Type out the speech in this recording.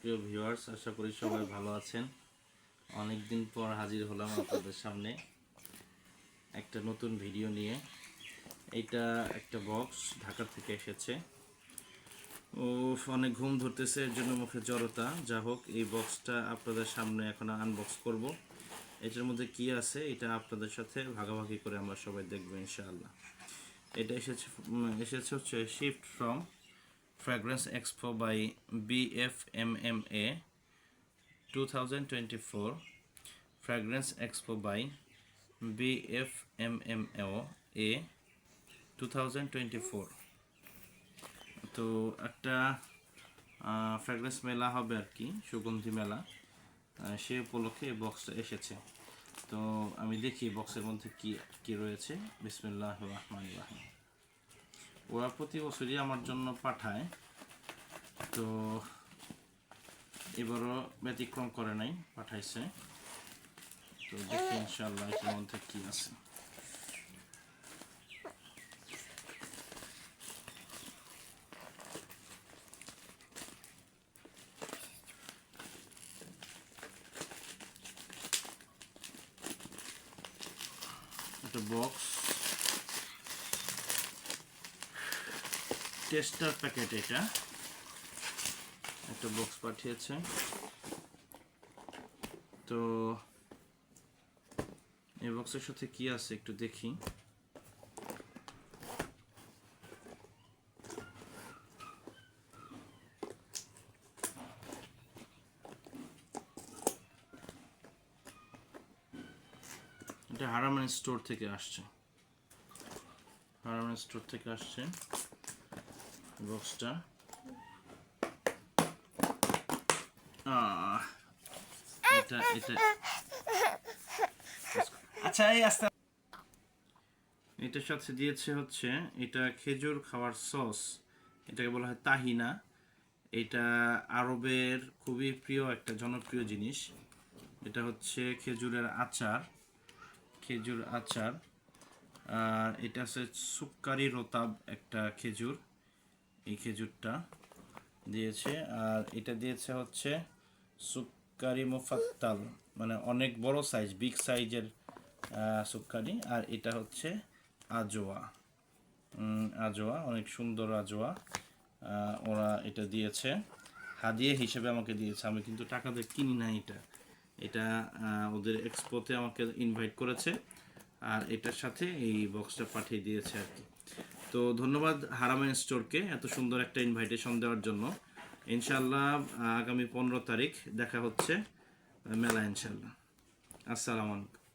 প্রিয় ভিউয়ার্স আশা করি সবাই ভালো আছেন। অনেক দিন পর হাজির হলাম আপনাদের সামনে একটা নতুন ভিডিও নিয়ে। এটা একটা বক্স ঢাকা থেকে এসেছে। ও অনেক ঘুম ধরতেছে, এর জন্য মুখে জড়তা। যা হোক, এই বক্সটা আপনাদের সামনে এখন আনবক্স করব। এটার মধ্যে কি আছে, এটা আপনাদের সাথে ভাগাভাগি করে আমরা সবাই দেখব, ইনশাআল্লাহ। এটা এসেছে এসেছে হচ্ছে shift from Fragrance Expo by BFMMA 2024 Fragrance Expo by BFMMA 2024 তো একটা ফ্র্যাগ্রেন্স মেলা হবে আর কি, সুগন্ধি মেলা। সে উপলক্ষে বক্সটা এসেছে। তো আমি দেখি বক্সের মধ্যে কি কি রয়েছে। বিসমিল্লাহ রহমান রাহিম। ওরা প্রতি বছরই আমার জন্য পাঠায়। তো এবারও ব্যতিক্রম করে নাই, পাঠাইছে। তো দেখি ইনশাল্লাহ এটার মধ্যে কি আছে। একটা বক্স টেস্টার প্যাকেট এটা। একটা বক্স পাঠিয়েছে। তো এই বক্সের সাথে কি আছে একটু দেখি। এটা হারামান স্টোর থেকে আসছে। হারামান স্টোর থেকে আসছে। বক্সটা এটা এটা আচ্ছা আস্তে এটার সাথে দিয়েছে হচ্ছে, এটা খেজুর খাওয়ার সস। এটাকে বলা হয় তাহিনা। এটা আরবের খুবই প্রিয় একটা জনপ্রিয় জিনিস। এটা হচ্ছে খেজুরের আচার। খেজুর আচার। আর এটা হচ্ছে সুক্কারি রোতাব একটা খেজুর। এই খেজুরটা দিয়েছে, আর এটা দিয়েছে হচ্ছে সুক্কারি মুফাত্তাল মানে অনেক বড় সাইজ বিগ সাইজের সুক্কারি, আর এটা হচ্ছে আজোয়া। আজোয়া, অনেক সুন্দর আজোয়া ওরা এটা দিয়েছে। হাদিয়ে হিসেবে আমাকে দিয়েছে, আমি কিন্তু টাকা দিয়ে কিনি না এটা। এটা ওদের এক্সপোতে আমাকে ইনভাইট করেছে, আর এটার সাথে এই বক্সটা পাঠিয়ে দিয়েছে আর কি। তো ধন্যবাদ হারামেন স্টোরকে এত সুন্দর একটা ইনভাইটেশন দেওয়ার জন্য। ইনশাল্লাহ আগামী পনেরো তারিখ দেখা হচ্ছে মেলা ইনশাল্লাহ আসসালামু আলাইকুম।